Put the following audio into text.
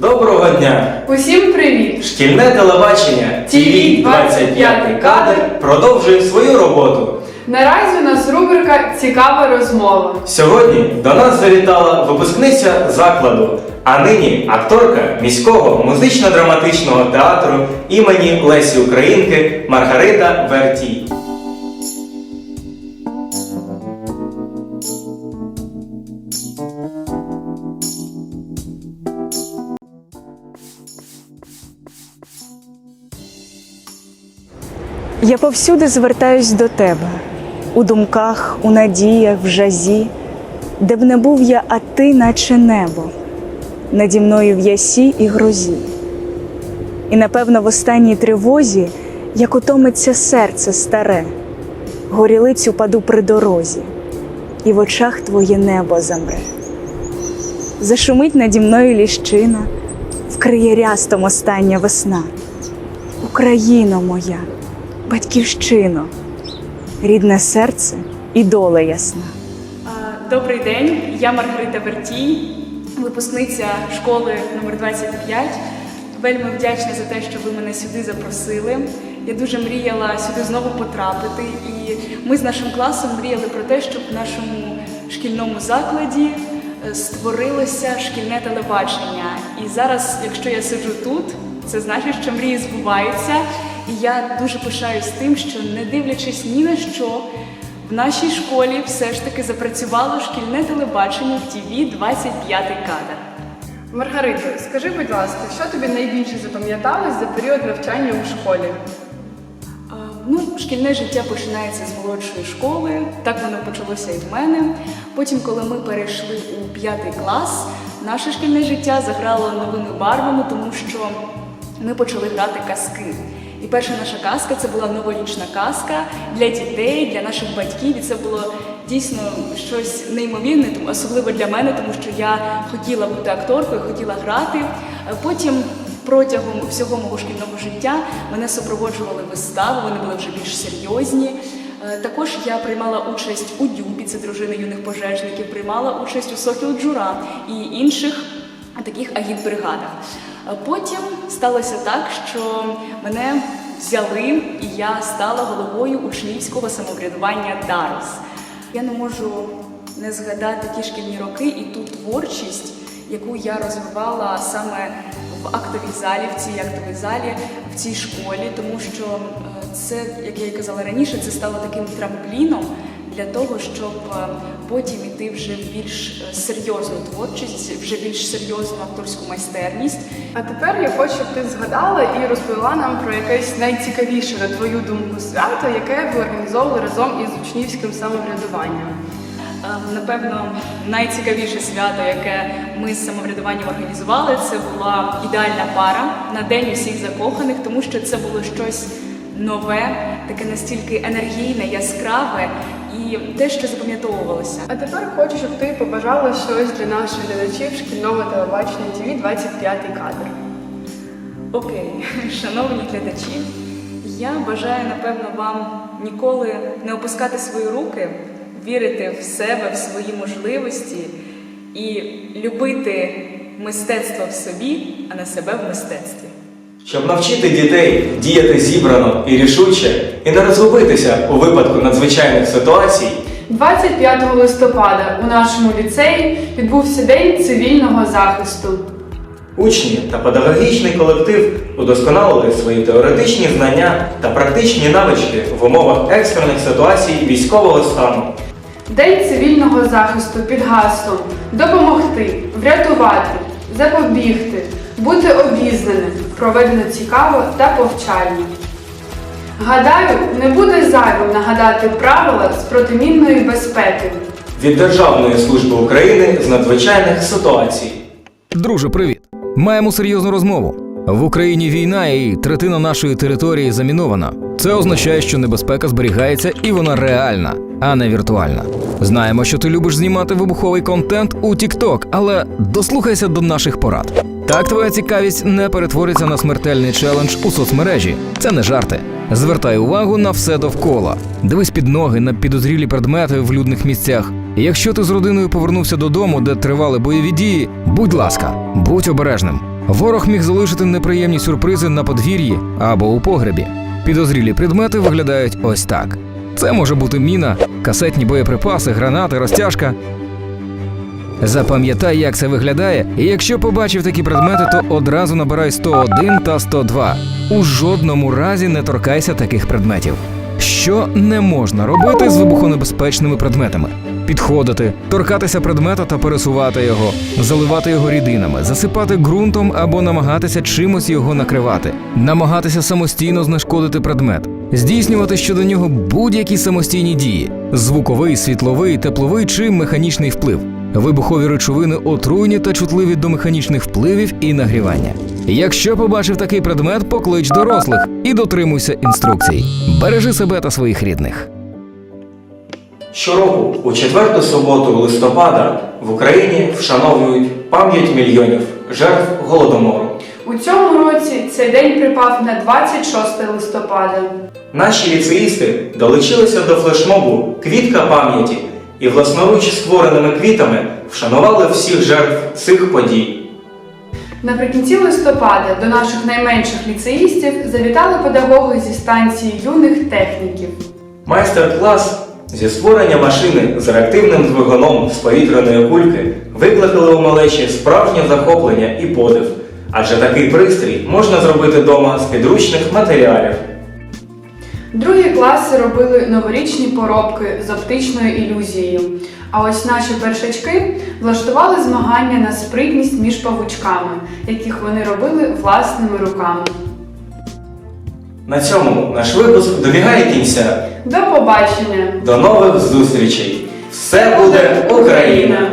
Доброго дня! Усім привіт! Шкільне телебачення TV 25 кадр продовжує свою роботу. Наразі у нас рубрика Цікава розмова. Сьогодні до нас завітала випускниця закладу, а нині акторка міського музично-драматичного театру імені Лесі Українки Маргарита Вертій. Я повсюди звертаюсь до тебе, у думках, у надіях, в жазі, де б не був я, а ти, наче небо, наді мною в ясі і грозі. І напевно в останній тривозі, як утомиться серце старе, горілицю паду при дорозі, і в очах твоє небо замре. Зашумить наді мною ліщина, вкриє рястом остання весна. Україно моя, батьківщино, рідне серце і доля ясна. Добрий день, я Маргарита Вертій, випускниця школи номер 25. Вельми вдячна за те, що ви мене сюди запросили. Я дуже мріяла сюди знову потрапити, і ми з нашим класом мріяли про те, щоб в нашому шкільному закладі е, створилося шкільне телебачення. І зараз, якщо я сиджу тут, це значить, що мрії збуваються. І я дуже пишаюсь тим, що не дивлячись ні на що, в нашій школі все ж таки запрацювало шкільне телебачення в ТВ 25 кадр. Маргарито, скажи, будь ласка, що тобі найбільше запам'яталось за період навчання у школі? А, Ну, шкільне життя починається з молодшої школи. Так воно почалося і в мене. Потім, коли ми перейшли у п'ятий клас, наше шкільне життя заграло новими барвами, тому що ми почали грати казки. І перша наша казка це була новорічна казка для дітей, для наших батьків. І це було дійсно щось неймовірне, особливо для мене, тому що я хотіла бути акторкою, хотіла грати. Потім протягом всього мого шкільного життя мене супроводжували вистави, вони були вже більш серйозні. Е, Також я приймала участь у Дюбі, це дружини юних пожежників, приймала участь у Сокіл Джура і інших таких агітбригадах. Е, Потім сталося так, що мене взяли, і я стала головою учнівського самоврядування Дарос. Я не можу не згадати ті шкільні роки і ту творчість, яку я розвивала саме в актовій залі, в цій актовій залі, в цій школі, тому що е, це, як я і казала раніше, це стало таким трампліном для того, щоб е, потім іти вже в більш е, серйозну творчість, вже більш серйозну акторську майстерність. А тепер я хочу, щоб ти згадала і розповіла нам про якесь найцікавіше, на твою думку, свято, яке ви організовували разом із учнівським самоврядуванням. Е, Напевно, найцікавіше свято, яке ми з самоврядуванням організували, це була ідеальна пара на день усіх закоханих, тому що це було щось нове, таке настільки енергійне, яскраве і те, що запам'ятовувалося. А тепер хочу, щоб ти побажала щось для наших глядачів шкільного телебачення ТВ 25 кадр. Окей, шановні глядачі, я бажаю, напевно, вам ніколи не опускати свої руки, вірити в себе, в свої можливості і любити мистецтво в собі, а не себе в мистецтві. Щоб навчити дітей діяти зібрано і рішуче, і не розгубитися у випадку надзвичайних ситуацій, 25 листопада у нашому ліцеї відбувся День цивільного захисту. Учні та педагогічний колектив удосконалили свої теоретичні знання та практичні навички в умовах екстрених ситуацій військового стану. День цивільного захисту під гаслом допомогти, врятувати, запобігти, бути обізнаним, проведено цікаво та повчально. Гадаю, не буде зайвим нагадати правила з протимінної безпеки. Від Державної служби України з надзвичайних ситуацій. Друже, привіт. Маємо серйозну розмову. В Україні війна і третина нашої території замінована. Це означає, що небезпека зберігається і вона реальна, а не віртуальна. Знаємо, що ти любиш знімати вибуховий контент у TikTok, але дослухайся до наших порад. Так твоя цікавість не перетвориться на смертельний челендж у соцмережі. Це не жарти. Звертай увагу на все довкола. Дивись під ноги на підозрілі предмети в людних місцях. Якщо ти з родиною повернувся додому, де тривали бойові дії, будь ласка, будь обережним. Ворог міг залишити неприємні сюрпризи на подвір'ї або у погребі. Підозрілі предмети виглядають ось так: це може бути міна, касетні боєприпаси, гранати, розтяжка. Запам'ятай, як це виглядає, і якщо побачив такі предмети, то одразу набирай 101 та 102. У жодному разі не торкайся таких предметів. Що не можна робити з вибухонебезпечними предметами? Підходити, торкатися предмета та пересувати його, заливати його рідинами, засипати ґрунтом або намагатися чимось його накривати, намагатися самостійно знешкодити предмет, здійснювати щодо нього будь-які самостійні дії: звуковий, світловий, тепловий чи механічний вплив. Вибухові речовини отруйні та чутливі до механічних впливів і нагрівання. Якщо побачив такий предмет, поклич дорослих і дотримуйся інструкцій. Бережи себе та своїх рідних. Щороку, у четверту суботу листопада, в Україні вшановують пам'ять мільйонів жертв голодомору. У цьому році цей день припав на 26 листопада. Наші ліцеїсти долучилися до флешмобу Квітка пам'яті і власноруч створеними квітами вшанували всіх жертв цих подій. Наприкінці листопада до наших найменших ліцеїстів завітали педагоги зі станції юних техніків. Майстер-клас зі створення машини з реактивним двигуном з повітряної кульки викликали у малечі справжнє захоплення і подив, адже такий пристрій можна зробити вдома з підручних матеріалів. Другі класи робили новорічні поробки з оптичною ілюзією. А ось наші першачки влаштували змагання на спритність між павучками, яких вони робили власними руками. На цьому наш випуск добігає кінця. До побачення! До нових зустрічей! Все буде Україна!